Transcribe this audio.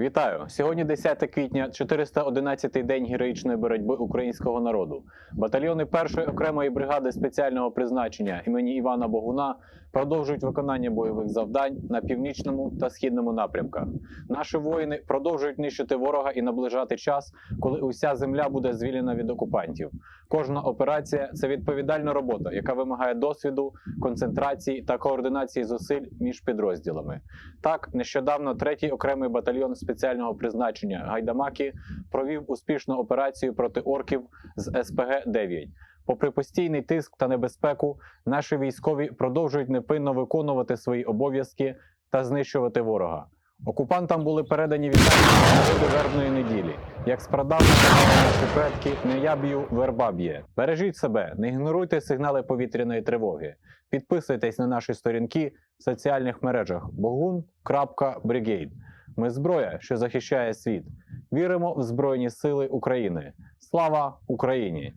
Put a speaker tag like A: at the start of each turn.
A: Вітаю! Сьогодні 10 квітня, 411-й день героїчної боротьби українського народу. Батальйони першої окремої бригади спеціального призначення імені Івана Богуна продовжують виконання бойових завдань на північному та східному напрямках. Наші воїни продовжують нищити ворога і наближати час, коли уся земля буде звільнена від окупантів. Кожна операція це відповідальна робота, яка вимагає досвіду, концентрації та координації зусиль між підрозділами. Так, нещодавно третій окремий батальйон спеціального призначення Гайдамаки провів успішну операцію проти орків з СПГ 9 Попри постійний тиск та небезпеку, наші військові продовжують непинно виконувати свої обов'язки та знищувати ворога. Окупантам були передані вітання вербної неділі. Як наші предки, не я б'ю, верба. Бережіть себе, не ігноруйте сигнали повітряної тривоги. Підписуйтесь на наші сторінки в соціальних мережах bogun.brigade. Ми зброя, що захищає світ. Віримо в Збройні Сили України. Слава Україні!